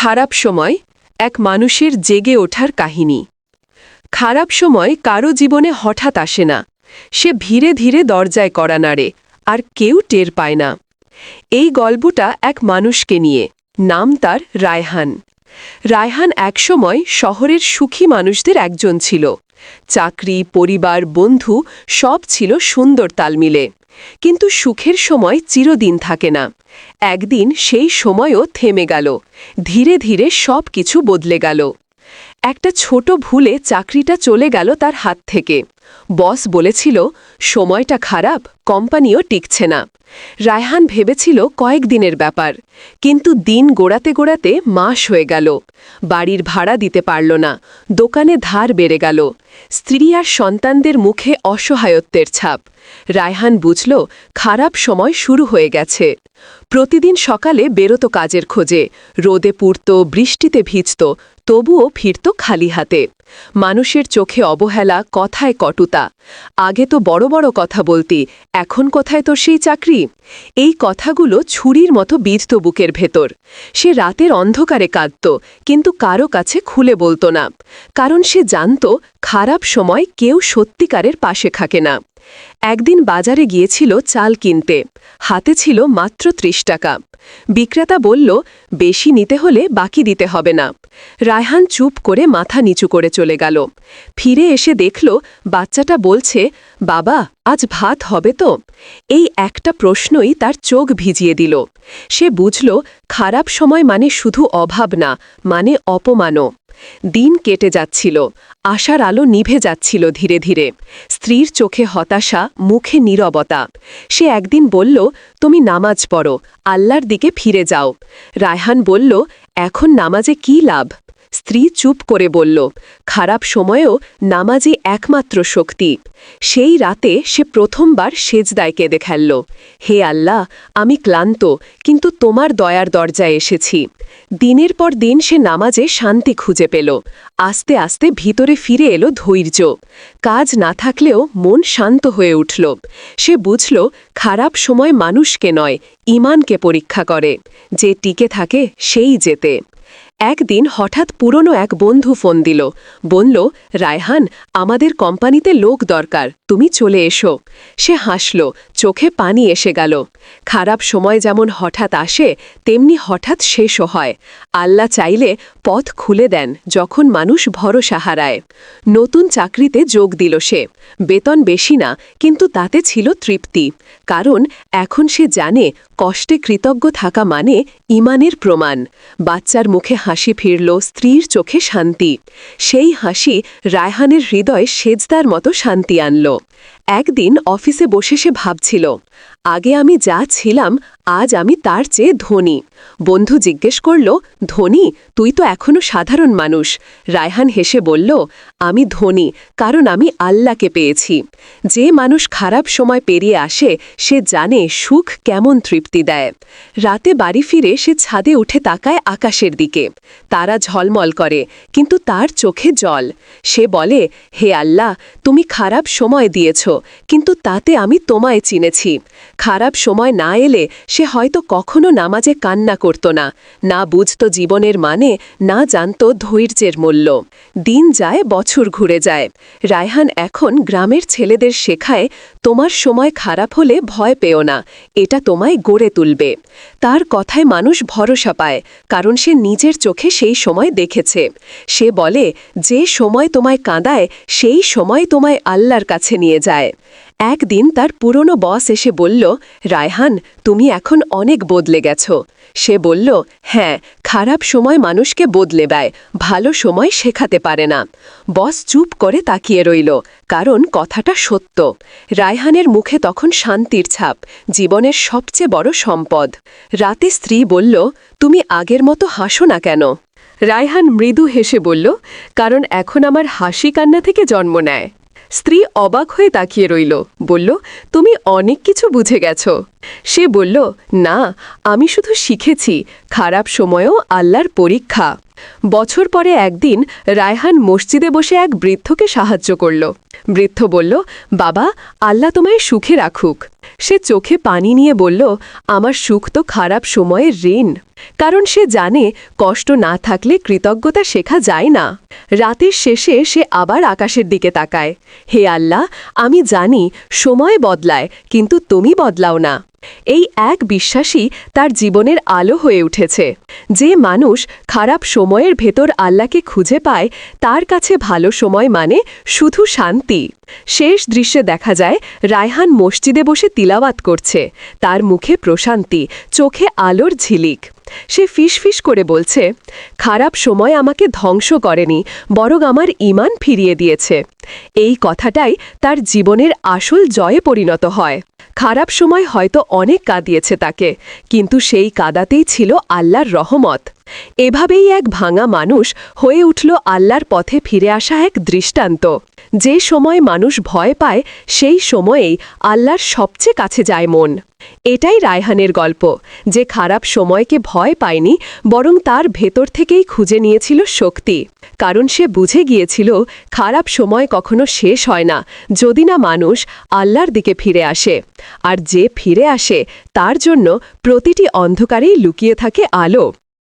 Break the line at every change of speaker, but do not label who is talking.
খারাপ সময় এক মানুষের জেগে ওঠার কাহিনী। খারাপ সময় কারও জীবনে হঠাৎ আসে না। সে ধীরে ধীরে দরজায় করা নাড়ে, আর কেউ টের পায় না। এই গল্পটা এক মানুষকে নিয়ে। নাম তার রায়হান। রায়হান একসময় শহরের সুখী মানুষদের একজন ছিল। চাকরি, পরিবার, বন্ধু সব ছিল সুন্দর তালমিলে কিন্তু সুখের সময় চিরদিন থাকে না। একদিন সেই সময়ও থেমে গেল। ধীরে ধীরে সব কিছু বদলে গেল। একটা ছোট ভুলে চাকরিটা চলে গেল তার হাত থেকে। বস বলেছিল, সময়টা খারাপ, কোম্পানিও টিকছে না। রায়হান ভেবেছিল কয়েকদিনের ব্যাপার, কিন্তু দিন গোড়াতে গোড়াতে মাস হয়ে গেল। বাড়ির ভাড়া দিতে পারল না, দোকানে ধার বেড়ে গেল। স্ত্রী আর সন্তানদের মুখে অসহায়ত্বের ছাপ। রায়হান বুঝল, খারাপ সময় শুরু হয়ে গেছে। প্রতিদিন সকালে বেরোত কাজের খোঁজে, রোদে পুড়ত, বৃষ্টিতে ভিজত, তবুও ফিরত খালি হাতে। মানুষের চোখে অবহেলা, কথায় কটুতা আগে তো বড় বড় কথা বলতি, এখন কোথায় তোর সেই চাকরি? এই কথাগুলো ছুরির মতো বিধত বুকের ভেতর। সে রাতের অন্ধকারে কাঁদত, কিন্তু কারও কাছে খুলে বলতো না, কারণ সে জানত, খারাপ সময় কেউ সত্যিকারের পাশে থাকে না। একদিন বাজারে গিয়েছিল চাল কিনতে। হাতে ছিল মাত্র ত্রিশ টাকা। বিক্রেতা বলল, বেশি নিতে হলে বাকি দিতে হবে না। রায়হান চুপ করে মাথা নিচু করে চলে গেল। ফিরে এসে দেখল, বাচ্চাটা বলছে, বাবা, আজ ভাত হবে তো? এই একটা প্রশ্নই তার চোখ ভিজিয়ে দিল। সে বুঝল, খারাপ সময় মানে শুধু অভাব না মানে অপমানও। দিন কেটে যাচ্ছিল, আশার আলো নিভে যাচ্ছিল ধীরে ধীরে। স্ত্রীর চোখে হতাশা, মুখে নীরবতা। সে একদিন বলল, তুমি নামাজ পড়ো, আল্লাহর দিকে ফিরে যাও। রায়হান বলল, এখন নামাজে কি লাভ? স্ত্রী চুপ করে বলল, খারাপ সময়েও নামাজই একমাত্র শক্তি। সেই রাতে সে প্রথমবার সেজদায় কেঁদে খেলল হে আল্লাহ, আমি ক্লান্ত, কিন্তু তোমার দয়ার দরজায় এসেছি। দিনের পর দিন সে নামাজে শান্তি খুঁজে পেল। আস্তে আস্তে ভিতরে ফিরে এলো ধৈর্য। কাজ না থাকলেও মন শান্ত হয়ে উঠল। সে বুঝল, খারাপ সময় মানুষকে নয় ইমানকে পরীক্ষা করে। যে টিকে থাকে সেই যেতে একদিন হঠাৎ পুরনো এক বন্ধু ফোন দিল। বলল, রায়হান, আমাদের কোম্পানিতে লোক দরকার, তুমি চলে এসো। সে হাসল, চোখে পানি এসে গেল। খারাপ সময় যেমন হঠাৎ আসে, তেমনি হঠাৎ শেষও হয়। আল্লাহ চাইলে পথ খুলে দেন, যখন মানুষ ভরসা হারায়। নতুন চাকরিতে যোগ দিল সে। বেতন বেশি না, কিন্তু তাতে ছিল তৃপ্তি। কারণ এখন সে জানে, কষ্টে কৃতজ্ঞ থাকা মানে ইমানের প্রমাণ। বাচ্চার মুখে হাসি ফিরল স্ত্রীর চোখে শান্তি। সেই হাসি রায়হানের হৃদয়ে সেজদার মতো শান্তি আনল। একদিন অফিসে বসে সে ভাবছিল আগে আমি যা ছিলাম, আজ আমি তার চেয়ে ধনী। বন্ধু জিজ্ঞেস করল, ধনী? তুই তো এখনও সাধারণ মানুষ। রায়হান হেসে বলল, আমি ধনী, কারণ আমি আল্লাহকে পেয়েছি। যে মানুষ খারাপ সময় পেরিয়ে আসে, সে জানে সুখ কেমন তৃপ্তি দেয়। রাতে বাড়ি ফিরে সে ছাদে উঠে তাকায় আকাশের দিকে। তারা ঝলমল করে, কিন্তু তার চোখে জল। সে বলে, হে আল্লাহ, তুমি খারাপ সময় দিয়েছ, কিন্তু তাতে আমি তোমায় চিনেছি। খারাপ সময় না এলে সে হয়তো কখনো নামাজে কান্না করত না না বুঝত জীবনের মানে না জানত ধৈর্যের মূল্য। দিন যায়, বছর ঘুরে যায়। রায়হান এখন গ্রামের ছেলেদের শেখায়, তোমার সময় খারাপ হলে ভয় পেও না, এটা তোমায় গড়ে তুলবে। তার কথায় মানুষ ভরসা পায়, কারণ সে নিজের চোখে সেই সময় দেখেছে। সে বলে, যে সময় তোমায় কাঁদায়, সেই সময় তোমায় আল্লাহর কাছে নিয়ে যায়। একদিন তার পুরনো বস এসে বলল, রায়হান, তুমি এখন অনেক বদলে গেছ। সে বলল হ্যাঁ খারাপ সময় মানুষকে বদলে দেয়, ভালো সময় শেখাতে পারে না। বস চুপ করে তাকিয়ে রইল, কারণ কথাটা সত্য। রায়হানের মুখে তখন শান্তির ছাপ, জীবনের সবচেয়ে বড় সম্পদ। রাতে স্ত্রী বলল, তুমি আগের মতো হাসো না কেন? রায়হান মৃদু হেসে বলল, কারণ এখন আমার হাসি কান্না থেকে জন্ম নেয়। স্ত্রী অবাক হয়ে তাকিয়ে রইল। বলল, তুমি অনেক কিছু বুঝে গেছ। সে বলল, না, আমি শুধু শিখেছি, খারাপ সময়েও আল্লাহর পরীক্ষা। বছর পরে একদিন রায়হান মসজিদে বসে এক বৃদ্ধকে সাহায্য করল। বৃদ্ধ বলল, বাবা, আল্লাহ তোমায় সুখে রাখুক। সে চোখে পানি নিয়ে বলল, আমার সুখ তো খারাপ সময়ের ঋণ। কারণ সে জানে কষ্ট না থাকলে কৃতজ্ঞতা শেখা যায় না। রাতের শেষে সে আবার আকাশের দিকে তাকায়। হে আল্লাহ, আমি জানি সময় বদলায়, কিন্তু তুমি বদলাও না। এই এক বিশ্বাসী তার জীবনের আলো হয়ে উঠেছে। যে মানুষ খারাপ সময়ের ভেতর আল্লাহকে খুঁজে পায়, তার কাছে ভালো সময় মানে শুধু শান্তি। শেষ দৃশ্যে দেখা যায়, রায়হান মসজিদে বসে তিলাওয়াত করছে। তার মুখে প্রশান্তি, চোখে আলোর ঝিলিক। সে ফিস ফিস করে বলছে, খারাপ সময় আমাকে ধ্বংস করেনি, বরং আমার ইমান ফিরিয়ে দিয়েছে। এই কথাটাই তার জীবনের আসল জয়ে পরিণত হয়। খারাপ সময় হয়তো অনেক কাঁদিয়েছে তাকে, কিন্তু সেই কাদাতেই ছিল আল্লাহর রহমত। এভাবেই এক ভাঙা মানুষ হয়ে উঠল আল্লাহর পথে ফিরে আসা এক দৃষ্টান্ত। যে সময় মানুষ ভয় পায়, সেই সময়েই আল্লাহর সবচেয়ে কাছে যায় মন। এটাই রায়হানের গল্প, যে খারাপ সময়কে ভয় পায়নি, বরং তার ভেতর থেকেই খুঁজে নিয়েছিল শক্তি। কারণ সে বুঝে গিয়েছিল, খারাপ সময় কখনো শেষ হয় না, যদি না মানুষ আল্লাহর দিকে ফিরে আসে। আর যে ফিরে আসে, তার জন্য প্রতিটি অন্ধকারেই লুকিয়ে থাকে আলো।